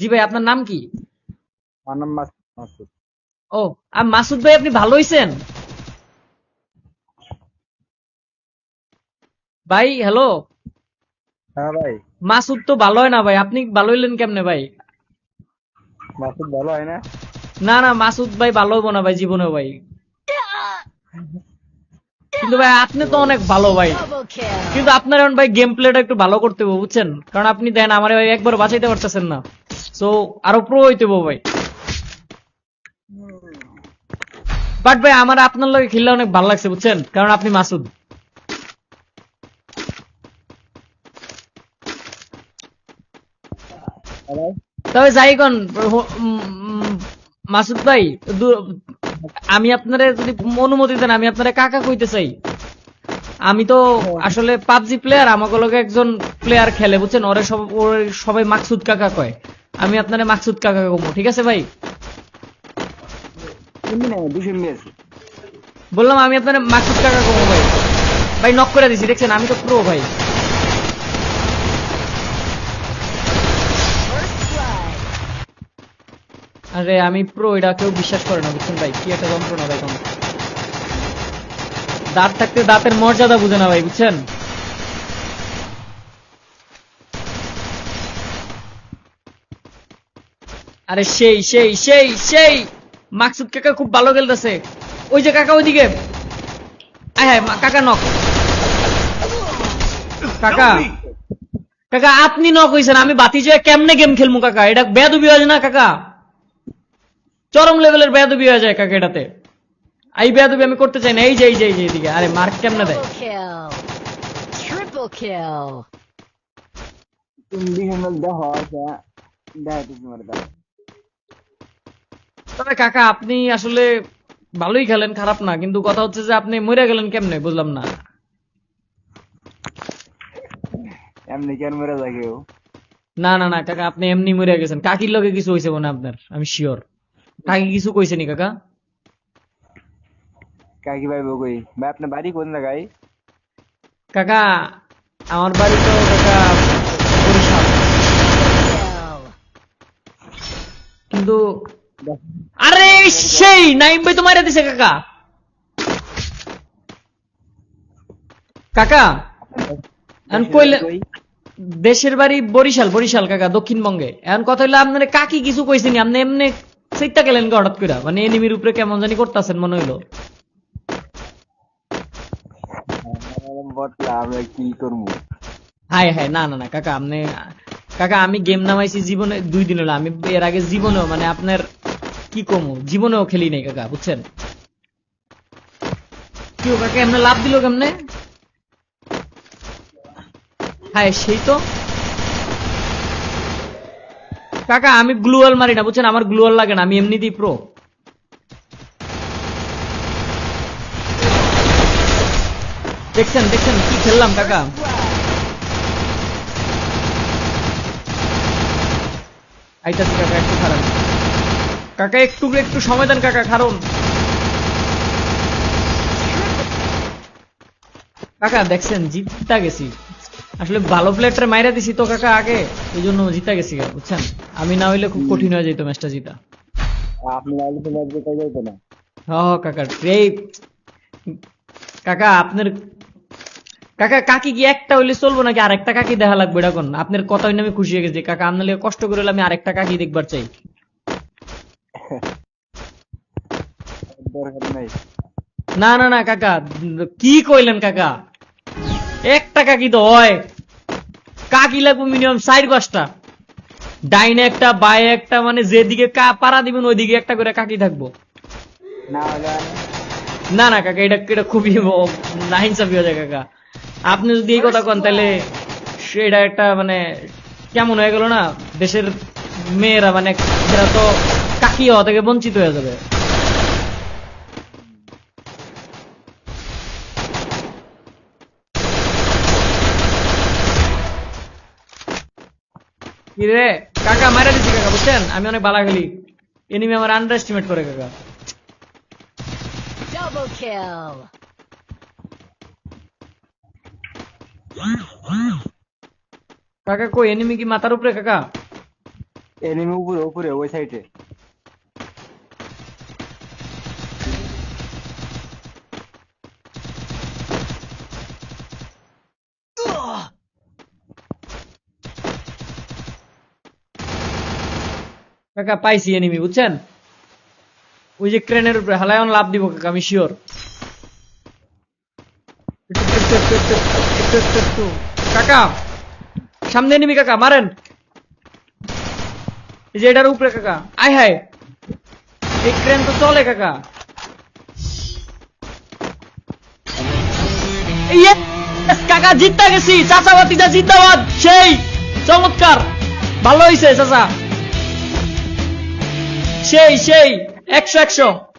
জি ভাই আপনার নাম কি? আমার নাম মাসুদ। ও আর মাসুদ ভাই আপনি ভালো হইছেন? ভাই হ্যালো? হ্যাঁ ভাই। মাসুদ তো ভালো হয় না ভাই আপনি ভালো হইলেন কেমনে ভাই? মাসুদ ভালো হয় না? না না মাসুদ ভাই ভালো হব না ভাই জীবনেও ভাই। কিন্তু ভাই আপনি তো অনেক ভালো ভাই। কিন্তু আপনার এখন ভাই গেম প্লেটা একটু ভালো করতে হবে বুঝছেন? কারণ আপনি দেন আমার ভাই একবার বাঁচাইতে পারতেছেন না। সো আরও হইতে হবে ভাই। বাট ভাই আমার আপনার লগে খেললে অনেক ভালো লাগছে বুঝছেন? কারণ আপনি মাসুদ। তবে যাই কোন মাসুদ ভাই আমি আপনারে যদি অনুমতি দেন আমি আপনারা কাকা কইতে চাই। আমি তো আসলে পাবজি প্লেয়ার আমাকে লগে একজন প্লেয়ার খেলে বুঝছেন? ওরে সবাই মাকসুদ কাকা কয়। আমি আপনারা মাকসুদ কাকা কমো ঠিক আছে ভাই? বললাম আমি আপনারা মাকসুদ কাকা কমো ভাই। ভাই নক করে দিছি দেখছেন? আমি তো প্রো ভাই। আরে আমি প্রো এটা কেউ বিশ্বাস করে না বুঝছেন ভাই? কি একটা যন্ত্রণা ভাই কোন দাঁত থাকতে দাঁতের মর্যাদা বুঝে না ভাই বুঝছেন? আরে সেই সেই সেই সেই। মাকসুদ কাকা খুব ভালো খেলতেছে। ওই যে কাকা ওইদিকে। আয় হায় কাকা নক। কাকা কাকা আপনি নক হইছেন আমি বাতি যে কেমনে গেম খেলমু কাকা? এটা বেদবি হয় না কাকা? চরম লেভেলের বেদবি হয়ে যায় কাকা এটাতে। এই বেদবি আমি করতে চাই না। এই যে এই যে এই যে এদিকে আরে মার্ক কেমনে দেয়. তুমি দেখো আচ্ছা। তুমি তবে কাকা আপনি আসলে ভালোই খেলেন খারাপ না। কিন্তু কথা হচ্ছে যে আপনি মরে গেলেন কেমনে? বুঝলাম না। এমনি কেন মেরে যায় কেউ? না না না কাকা আপনি এমনি মরে গেছেন। কাকির লগে কিছু হয়েছে মনে আপনার আমি শিওর কাকি কিছু কইছে নি কাকা? কাকি ভাই বকই ভাই আপনার বাড়ি কোন জায়গায়? কাকা আমার বাড়ি তো কাকা বরিশাল। কিন্তু আরে সেই নাইম ভাই তো মারা দিছে কাকা। কাকা এখন কইলে দেশের বাড়ি বরিশাল বরিশাল কাকা দক্ষিণবঙ্গে। এখন কথা হইল আপনার কাকি কিছু কইছেনি আপনি এমনি সেইটা গেলেন কে হঠাৎ করে মানে এনিমির উপরে কেমন জানি করতেছেন মনে হইল। হায় হায় না না না কাকা আপনি কাকা আমি গেম নামাইছি জীবনে দুই দিন হলো। আমি এর আগে জীবনেও মানে আপনার কি কমু? জীবনেও খেলি নাই কাকা, বুঝছেন? কি ও কাকা, এমনি লাভ দিল কেমনে? হ্যাঁ সেই তো। কাকা, আমি গ্লুয়াল মারি না, বুঝছেন? আমার গ্লুয়াল লাগে না, আমি এমনিতেই প্রো দেখছেন দেখছেন কি খেললাম, কাকা? আইতাছি কাকা, একটু খারাপ। কাকা একটু একটু সময় দেন কাকা কারণ কাকা দেখছেন জিততা গেছি। আসলে ভালো প্লেয়ারটা মাইরা দিছি তো কাকা আগে এই জন্য জিতা গেছি বুঝছেন? আমি না হইলে খুব কঠিন হয়ে যেত ম্যাচটা জিতা। আপনি নাইলে তো ম্যাচ জিতে যাইতো না। হ কাকা এই কাকা আপনার কাকা কাকি কি একটা হইলে চলবো নাকি আরেকটা কাকি দেখা লাগবে এটা কোন আপনার কথা হইলে আমি খুশি হয়ে গেছি। কাকা আপনার কষ্ট করে হলে আমি আরেকটা কাকি দেখবার চাই। দরকার নাই না না না কাকা কি কইলেন কাকা? একটা কাকি তো হয়? কাকি লাগবে মিনিমাম চার পাঁচটা। ডাইনে একটা বায়ে একটা মানে যেদিকে কা পাড়া দিবেন ওইদিকে একটা করে কাকি থাকব। না না। কাকা এটা এটা খুবই নাহিনসাফি হয়ে যায় কাকা। আপনি যদি এই কথা কন তাহলে সেটা একটা মানে কেমন হয়ে গেল না? দেশের মেয়েরা মানে এরা তো কাকি হওয়া থেকে বঞ্চিত হয়ে যাবে। রে কাকা মারা দিচ্ছি কাকা বুঝছেন? আমি অনেক বালা খেলি এনিমি আমার আন্ডার এস্টিমেট করে কাকা. কাকা কই এনিমি কি মাথার উপরে কাকা? এনিমি উপরে উপরে ওই সাইডে কাকা, পাইছি এনিমি বুঝছেন? ওই যে ক্রেনের উপরে, হালায়ন লাভ দিব কাকা, আমি শিওর কাকা, সামনে এনিমি কাকা, মারেন। এই যে এটার উপরে কাকা, আয় হায়। এই ক্রেন তো চলে কাকা। কাকা, জিততে গেছি, চাচাবাতিটা জিন্দাবাদ সেই, চমৎকার। ভালো হয়েছে চাচা। সেই সেই একশো একশো।